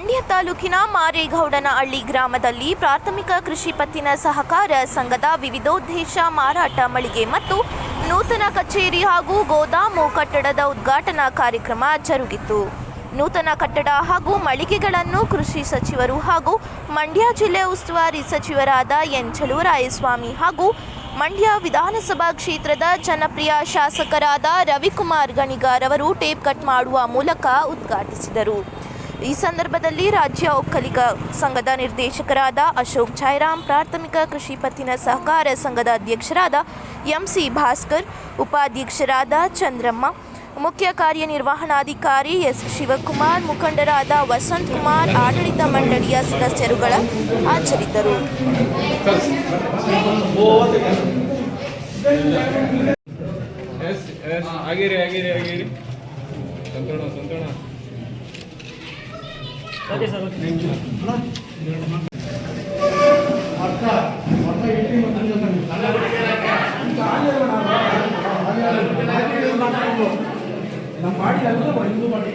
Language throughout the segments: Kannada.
ಮಂಡ್ಯ ತಾಲೂಕಿನ ಮಾರೇಗೌಡನಹಳ್ಳಿ ಗ್ರಾಮದಲ್ಲಿ ಪ್ರಾಥಮಿಕ ಕೃಷಿ ಪತ್ತಿನ ಸಹಕಾರ ಸಂಘದ ವಿವಿಧೋದ್ದೇಶ ಮಾರಾಟ ಮಳಿಗೆ ಮತ್ತು ನೂತನ ಕಚೇರಿ ಹಾಗೂ ಗೋದಾಮು ಕಟ್ಟಡದ ಉದ್ಘಾಟನಾ ಕಾರ್ಯಕ್ರಮ ಜರುಗಿತು. ನೂತನ ಕಟ್ಟಡ ಹಾಗೂ ಮಳಿಗೆಗಳನ್ನು ಕೃಷಿ ಸಚಿವರು ಹಾಗೂ ಮಂಡ್ಯ ಜಿಲ್ಲೆ ಉಸ್ತುವಾರಿ ಸಚಿವರಾದ ಎನ್ ಚಲುವರಾಯಸ್ವಾಮಿ ಹಾಗೂ ಮಂಡ್ಯ ವಿಧಾನಸಭಾ ಕ್ಷೇತ್ರದ ಜನಪ್ರಿಯ ಶಾಸಕರಾದ ರವಿಕುಮಾರ್ ಗಣಿಗಾರ್ ಅವರು ಟೇಪ್ ಕಟ್ ಮಾಡುವ ಮೂಲಕ ಉದ್ಘಾಟಿಸಿದರು. ಈ ಸಂದರ್ಭದಲ್ಲಿ ರಾಜ್ಯ ಒಕ್ಕಲಿಗ ಸಂಘದ ನಿರ್ದೇಶಕರಾದ ಅಶೋಕ್ ಜೈರಾಮ್ ಪ್ರಾಥಮಿಕ ಕೃಷಿ ಪತ್ತಿನ ಸಹಕಾರ ಸಂಘದ ಅಧ್ಯಕ್ಷರಾದ ಎಂಸಿ ಭಾಸ್ಕರ್, ಉಪಾಧ್ಯಕ್ಷರಾದ ಚಂದ್ರಮ್ಮ, ಮುಖ್ಯ ಕಾರ್ಯನಿರ್ವಹಣಾಧಿಕಾರಿ ಎಸ್ ಶಿವಕುಮಾರ್, ಮುಖಂಡರಾದ ವಸಂತ್ ಕುಮಾರ್, ಆಡಳಿತ ಮಂಡಳಿಯ ಸದಸ್ಯರುಗಳ ಹಾಜರಿದ್ದರು ಎಸ್ ಎಸ್ ನಮ್ಮ ಆಗಿರಿ ಆಗಿರಿ ಹಿಂದೂ ಸಂತೋಣ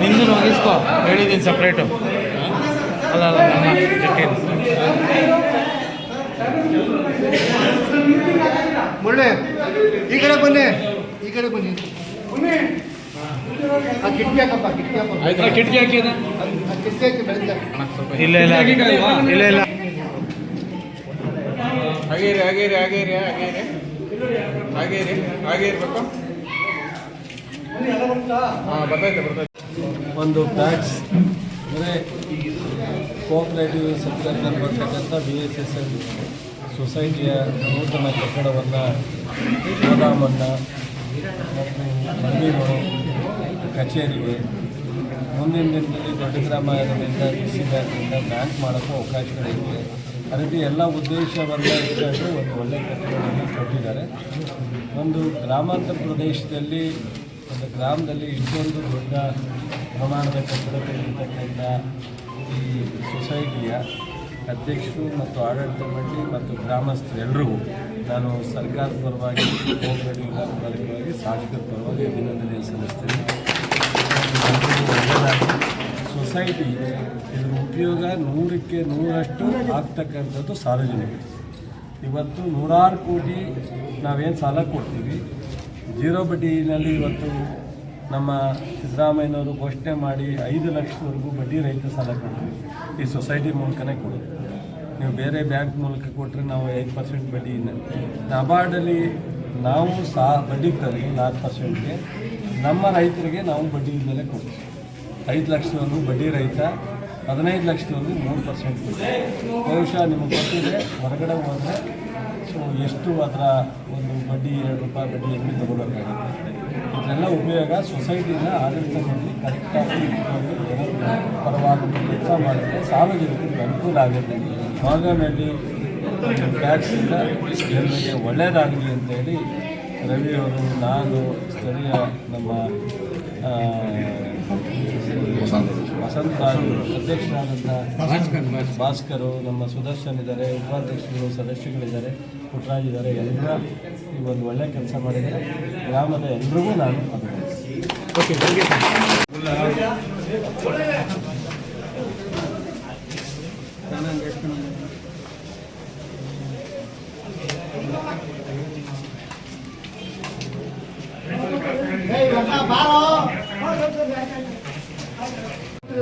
ನಿಂದು ಇಸ್ಕೋ. ಹೇಳಿದ್ದೀನಿ ಸಪ್ರೇಟು ಅಲ್ಲ ಅಲ್ಲ ನನ್ನ ಜಟ್ಟಿನ ಮುರಳಿ ಈ ಕಡೆ ಬನ್ನಿ. ಈ ಕಡೆ ಬನ್ನಿ. ಆ ಕಿಟಕಿ ಹಾಕಪ್ಪ ಕಿಟಕಿ ಹಾಕಪ್ಪ. ಆಯ್ತು ಕಿಟಕಿ ಹಾಕಿದ ಆ ಕಿಟಕಿ ಹಾಕಿ ಬೆಳಗ್ಗೆ ಇಲ್ಲ ಇಲ್ಲ. ಇಲ್ಲ ಇಲ್ಲ. ಹಾಗೇರಿ ಹಾಗೇರಿ ಆಗಿರಿ ಆಗಿರಿ ಹಾಗೇ ಹಾಂ ಬರ್ತೈತೆ ಬರ್ತೈತೆ. ಒಂದು ಬ್ಯಾಚ್ ಅಂದರೆ ಕೋಆಪರೇಟಿವ್ ಸೆಕ್ಟರ್ನಲ್ಲಿ ಬರ್ತಕ್ಕಂಥ ಬಿ ಎಸ್ ಎಸ್ ಎಲ್ ಸೊಸೈಟಿಯ ನೂತನ ಕಟ್ಟಡವನ್ನು ಗೋದಾಮನ್ನು ಮತ್ತು ಮನೆಗಳು ಕಚೇರಿಗೆ ಮುಂದಿನ ದಿನದಲ್ಲಿ ದೊಡ್ಡ ಗ್ರಾಮದಿಂದ ಡಿ ಸಿ ಬ್ಯಾಂಕಿಂದ ಬ್ಯಾಂಕ್ ಮಾಡೋಕ್ಕೂ ಅವಕಾಶಗಳಿವೆ. ಅದಕ್ಕೆ ಎಲ್ಲ ಉದ್ದೇಶವನ್ನು ಇಟ್ಕೊಂಡು ಒಂದು ಒಳ್ಳೆಯ ಕಟ್ಟಡವನ್ನು ಕೊಟ್ಟಿದ್ದಾರೆ. ಒಂದು ಗ್ರಾಮಾಂತರ ಪ್ರದೇಶದಲ್ಲಿ, ಒಂದು ಗ್ರಾಮದಲ್ಲಿ ಇಷ್ಟೊಂದು ದೊಡ್ಡ ಪ್ರಮಾಣದ ಕಟ್ಟಡಗಳಿರ್ತಕ್ಕಂಥ ಈ ಸೊಸೈಟಿಯ ಅಧ್ಯಕ್ಷರು ಮತ್ತು ಆಡಳಿತ ಮಂಡಳಿ ಮತ್ತು ಗ್ರಾಮಸ್ಥರೆಲ್ಲರಿಗೂ ನಾನು ಸರ್ಕಾರದ ಪರವಾಗಿ ಹೋಗಬೇಡಿ ಇಲಾಖೆ ಪರವಾಗಿ ಶಾಸಕರ ಪರವಾಗಿ ಅಭಿನಂದನೆ ಸಲ್ಲಿಸ್ತೇನೆ. ಸೊಸೈಟಿ ಇದರ ಉಪಯೋಗ ನೂರಕ್ಕೆ ನೂರಷ್ಟು ಆಗ್ತಕ್ಕಂಥದ್ದು ಸಾರ್ವಜನಿಕರು ಇವತ್ತು ನೂರಾರು ಕೋಟಿ ನಾವೇನು ಸಾಲ ಕೊಡ್ತೀವಿ? ಜೀರೋ ಬಡ್ಡಿನಲ್ಲಿ ಇವತ್ತು ನಮ್ಮ ಸಿದ್ದರಾಮಯ್ಯನವರು ಘೋಷಣೆ ಮಾಡಿ ಐದು ಲಕ್ಷದವರೆಗೂ ಬಡ್ಡಿ ರಹಿತ ಸಾಲ ಕೊಡ್ತೀವಿ. ಈ ಸೊಸೈಟಿ ಮೂಲಕನೇ ಕೊಡೋದು. ನೀವು ಬೇರೆ ಬ್ಯಾಂಕ್ ಮೂಲಕ ಕೊಟ್ಟರೆ ನಾವು ಐದು ಪರ್ಸೆಂಟ್ ಬಡ್ಡಿ ನಬಾರ್ಡಲ್ಲಿ ನಾವು ಸಾ, ಬಡ್ಡಿ ತರಲಿ ನಾಲ್ಕು ಪರ್ಸೆಂಟ್ಗೆ ನಮ್ಮ ರೈತರಿಗೆ ನಾವು ಬಡ್ಡಿ ಇಲ್ಲದೆ ಕೊಡ್ತೀವಿ. ಐದು ಲಕ್ಷದವರೆಗೂ ಬಡ್ಡಿ ರಹಿತ, ಹದಿನೈದು ಲಕ್ಷದವರೆಗೂ ಮೂರು ಪರ್ಸೆಂಟ್ ಬಹುಶಃ ನಿಮಗೆ ಗೊತ್ತಿದೆ, ಹೊರಗಡೆ ಹೋದರೆ ಎಷ್ಟು ಅದರ ಒಂದು ಬಡ್ಡಿ, ಎರಡು ರೂಪಾಯಿ ಬಡ್ಡಿ ಎಮ್ಮೆ ತಗೋಬೇಕಾಗುತ್ತೆ ಇದೆಲ್ಲ ಉಪಯೋಗ ಸೊಸೈಟಿನ ಆಡಳಿತ ಮಾಡಿ ಕರೆಕ್ಟಾಗಿ ಪರವಾಗಿ ಕೆಲಸ ಮಾಡಿದ್ರೆ ಸಾರ್ವಜನಿಕರಿಗೆ ಅನುಕೂಲ ಆಗುತ್ತೆ. ಮಾಗನಲ್ಲಿ ಟ್ಯಾಕ್ಸಿಂದ ಜನರಿಗೆ ಒಳ್ಳೆಯದಾಗಲಿ ಅಂತೇಳಿ ರವಿಯವರು ನಾನು, ಸ್ಥಳೀಯ ನಮ್ಮ ವಸಂತ ಅಧ್ಯಕ್ಷರಾದಂಥ ಭಾಸ್ಕರು ನಮ್ಮ ಸುದರ್ಶನ್ ಇದ್ದಾರೆ ಉಪಾಧ್ಯಕ್ಷರು ಸದಸ್ಯಗಳಿದ್ದಾರೆ ಪುಟ್ರಾಜ್ ಇದ್ದಾರೆ ಎಲ್ಲರ ಈ ಒಂದು ಒಳ್ಳೆಯ ಕೆಲಸ ಮಾಡಿದರೆ ಗ್ರಾಮದ ಎಲ್ರಿಗೂ ನಾನು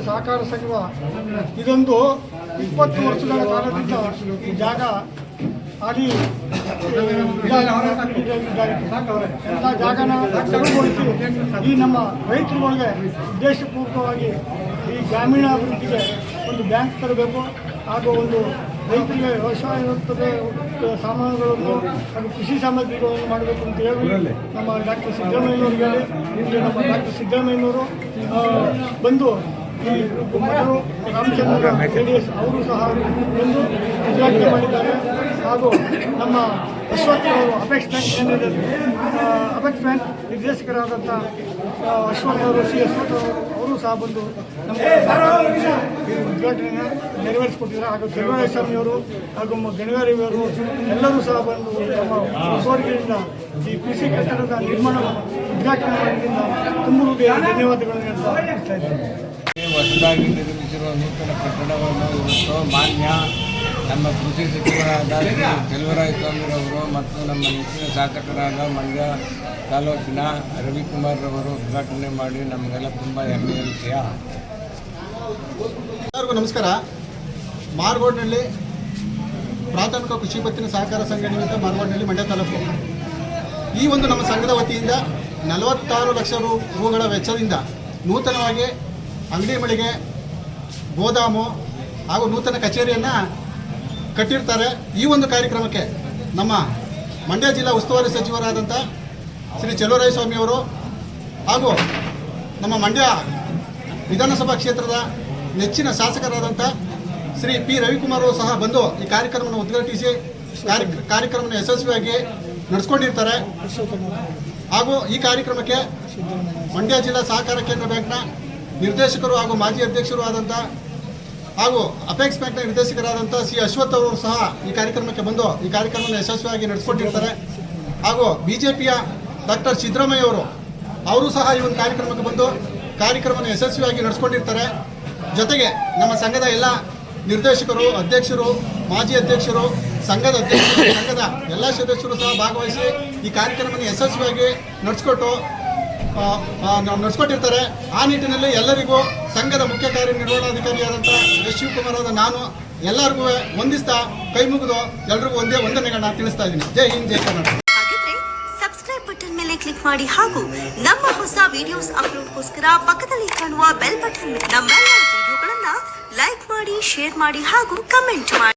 ಅಭಿನಂದಿಸ್ತೀನಿ ಸಹಕಾರ ಸಂಘ ಇದೊಂದು ಇಪ್ಪತ್ತು ವರ್ಷಗಳ ಕಾಲದಿಂದ ಈ ಜಾಗ ಅಲ್ಲಿ ಎಲ್ಲ ಜಾಗನ ತೆರವುಗೊಳಿಸಿ ಈ ನಮ್ಮ ರೈತರುಗಳಿಗೆ ಉದ್ದೇಶಪೂರ್ವಕವಾಗಿ ಈ ಗ್ರಾಮೀಣ ಅಭಿವೃದ್ಧಿಗೆ ಒಂದು ಬ್ಯಾಂಕ್ ತರಬೇಕು ಹಾಗೂ ಒಂದು ರೈತರಿಗೆ ವ್ಯವಸಾಯದ ಸಾಮಾನುಗಳನ್ನು ಹಾಗೂ ಕೃಷಿ ಸಾಮಗ್ರಿಗಳನ್ನು ಮಾಡಬೇಕು ಅಂತ ಹೇಳಿ ನಮ್ಮ ಡಾಕ್ಟರ್ ಸಿದ್ದರಾಮಯ್ಯನವ್ರಿಗೆ ಹೇಳಿ. ನಮ್ಮ ಡಾಕ್ಟರ್ ಸಿದ್ದರಾಮಯ್ಯನವರು ಬಂದು ರಾಮಚಂದ್ರ ಡಿ ಎಸ್ ಅವರು ಸಹ ಒಂದು ಉದ್ಘಾಟನೆ ಮಾಡಿದ್ದಾರೆ ಹಾಗೂ ನಮ್ಮ ಅಶ್ವಥ್ ಅವರು ಅಪೆಕ್ಸ್ ಬ್ಯಾಂಕ್ ಅಪೆಕ್ಸ್ ಬ್ಯಾಂಕ್ ನಿರ್ದೇಶಕರಾದಂಥ ಅಶ್ವಥ್ ಅವರು ಸಿ ಅಶ್ವಥ್ ಅವರು ಅವರು ಸಹ ಬಂದು ಉದ್ಘಾಟನೆಯನ್ನು ನೆರವೇರಿಸಿಕೊಟ್ಟಿದ್ದಾರೆ ಹಾಗೂ ಚಲುವರಾಯಸ್ವಾಮಿಯವರು ಹಾಗೂ ಗಣಗಾರಿಯವರು ಎಲ್ಲರೂ ಸಹ ಬಂದು ನಮ್ಮ ಸೋರಿಕೆಯಿಂದ ಈ ಕೃಷಿ ಕಟ್ಟಡದ ನಿರ್ಮಾಣ ಉದ್ಘಾಟನೆ ಮಾಡಿದ್ದರಿಂದ ತುಂಬ ಧನ್ಯವಾದಗಳನ್ನು ಹೇಳ್ತಾ ಇದ್ದೇನೆ ಹೊಸದಾಗಿ ನಿರ್ಮಿಸಿರುವ ನೂತನ ಕಟ್ಟಡವನ್ನು ಮಾನ್ಯ ನಮ್ಮ ಕೃಷಿ ಸಚಿವರಾದ ಚೆಲುವರಾಯ ಸ್ವಾಮಿರವರು ಮತ್ತು ನಮ್ಮ ನೆಚ್ಚಿನ ಶಾಸಕರಾದ ಮಂಡ್ಯ ತಾಲೂಕಿನ ರವಿಕುಮಾರ್ ರವರು ಉದ್ಘಾಟನೆ ಮಾಡಿ ನಮಗೆಲ್ಲ ತುಂಬ ಹೆಮ್ಮೆಯ ವಿಷಯ. ಎಲ್ಲರಿಗೂ ನಮಸ್ಕಾರ. ಮಾರ್ಗೋಡ್ನಲ್ಲಿ ಪ್ರಾಥಮಿಕ ಕೃಷಿ ಪತ್ತಿನ ಸಹಕಾರ ಸಂಘ ನಿಮಿತ್ತ ಮಾರ್ಗೋಡ್ನಲ್ಲಿ ಮಂಡ್ಯ ತಾಲೂಕು. ಈ ಒಂದು ನಮ್ಮ ಸಂಘದ ವತಿಯಿಂದ ನಲವತ್ತಾರು ಲಕ್ಷ ರೂಗಳ ವೆಚ್ಚದಿಂದ ನೂತನವಾಗಿ ಅಂಗಡಿ ಮಳಿಗೆ ಗೋದಾಮು ಹಾಗೂ ನೂತನ ಕಚೇರಿಯನ್ನು ಕಟ್ಟಿರ್ತಾರೆ. ಈ ಒಂದು ಕಾರ್ಯಕ್ರಮಕ್ಕೆ ನಮ್ಮ ಮಂಡ್ಯ ಜಿಲ್ಲಾ ಉಸ್ತುವಾರಿ ಸಚಿವರಾದಂಥ ಶ್ರೀ ಚೆಲುವರಾಯ ಸ್ವಾಮಿಯವರು ಹಾಗೂ ನಮ್ಮ ಮಂಡ್ಯ ವಿಧಾನಸಭಾ ಕ್ಷೇತ್ರದ ನೆಚ್ಚಿನ ಶಾಸಕರಾದಂಥ ಶ್ರೀ ಪಿ ರವಿಕುಮಾರ್ ಅವರು ಸಹ ಬಂದು ಈ ಕಾರ್ಯಕ್ರಮವನ್ನು ಉದ್ಘಾಟಿಸಿ ಕಾರ್ಯ ಕಾರ್ಯಕ್ರಮವನ್ನು ಯಶಸ್ವಿಯಾಗಿ ನಡೆಸ್ಕೊಂಡಿರ್ತಾರೆ. ಹಾಗೂ ಈ ಕಾರ್ಯಕ್ರಮಕ್ಕೆ ಮಂಡ್ಯ ಜಿಲ್ಲಾ ಸಹಕಾರ ಕೇಂದ್ರ ಬ್ಯಾಂಕ್ನ ನಿರ್ದೇಶಕರು ಹಾಗೂ ಮಾಜಿ ಅಧ್ಯಕ್ಷರು ಆದಂಥ ಹಾಗೂ ಅಪೆಕ್ಸ್ ಬ್ಯಾಂಕ್ನ ನಿರ್ದೇಶಕರಾದಂಥ ಸಿ ಅಶ್ವಥ್ ಅವರು ಸಹ ಈ ಕಾರ್ಯಕ್ರಮಕ್ಕೆ ಬಂದು ಈ ಕಾರ್ಯಕ್ರಮವನ್ನು ಯಶಸ್ವಿಯಾಗಿ ನಡೆಸ್ಕೊಟ್ಟಿರ್ತಾರೆ. ಹಾಗೂ ಬಿ ಜೆ ಪಿಯ ಡಾಕ್ಟರ್ ಸಿದ್ದರಾಮಯ್ಯ ಅವರು ಅವರು ಸಹ ಈ ಒಂದು ಕಾರ್ಯಕ್ರಮಕ್ಕೆ ಬಂದು ಕಾರ್ಯಕ್ರಮವನ್ನು ಯಶಸ್ವಿಯಾಗಿ ನಡೆಸ್ಕೊಂಡಿರ್ತಾರೆ ಜೊತೆಗೆ ನಮ್ಮ ಸಂಘದ ಎಲ್ಲ ನಿರ್ದೇಶಕರು, ಅಧ್ಯಕ್ಷರು, ಮಾಜಿ ಅಧ್ಯಕ್ಷರು, ಸಂಘದ ಅಧ್ಯಕ್ಷರು, ಸಂಘದ ಎಲ್ಲ ಸದಸ್ಯರು ಸಹ ಭಾಗವಹಿಸಿ ಈ ಕಾರ್ಯಕ್ರಮವನ್ನು ಯಶಸ್ವಿಯಾಗಿ ನಡೆಸ್ಕೊಟ್ಟು ನಡೆಸ್ಕೊಟ್ಟಿರ್ತಾರೆ. ಆ ನಿಟ್ಟಿನಲ್ಲಿ ಎಲ್ಲರಿಗೂ ಸಂಘದ ಮುಖ್ಯ ಕಾರ್ಯನಿರ್ವಹಣಾಧಿಕಾರಿಯಾದಂಥ ಎಸ್ ಶಿವಕುಮಾರ್ ಅವರ ನಾನು ಎಲ್ಲರಿಗೂ ವಂದಿಸ್ತಾ ಕೈ ಮುಗಿದು ಎಲ್ರಿಗೂ ಒಂದೇ ವಂದನೆಗಳನ್ನ ತಿಳಿಸ್ತಾ ಇದ್ದೀನಿ. ಜೈ ಹಿಂದ್, ಜೈ ಹಾಗಿದ್ರೆ ಸಬ್ಸ್ಕ್ರೈಬ್ ಬಟನ್ ಮೇಲೆ ಕ್ಲಿಕ್ ಮಾಡಿ ಹಾಗೂ ನಮ್ಮ ಹೊಸ ವಿಡಿಯೋಸ್ ಅಪ್ಲೋಡ್ಗೋಸ್ಕರ ಪಕ್ಕದಲ್ಲಿ ಕಾಣುವ ಬೆಲ್ ಬಟನ್ ನಮ್ಮೆಲ್ಲ ವಿಡಿಯೋಗಳನ್ನ ಲೈಕ್ ಮಾಡಿ ಶೇರ್ ಮಾಡಿ ಹಾಗೂ ಕಮೆಂಟ್ ಮಾಡಿ.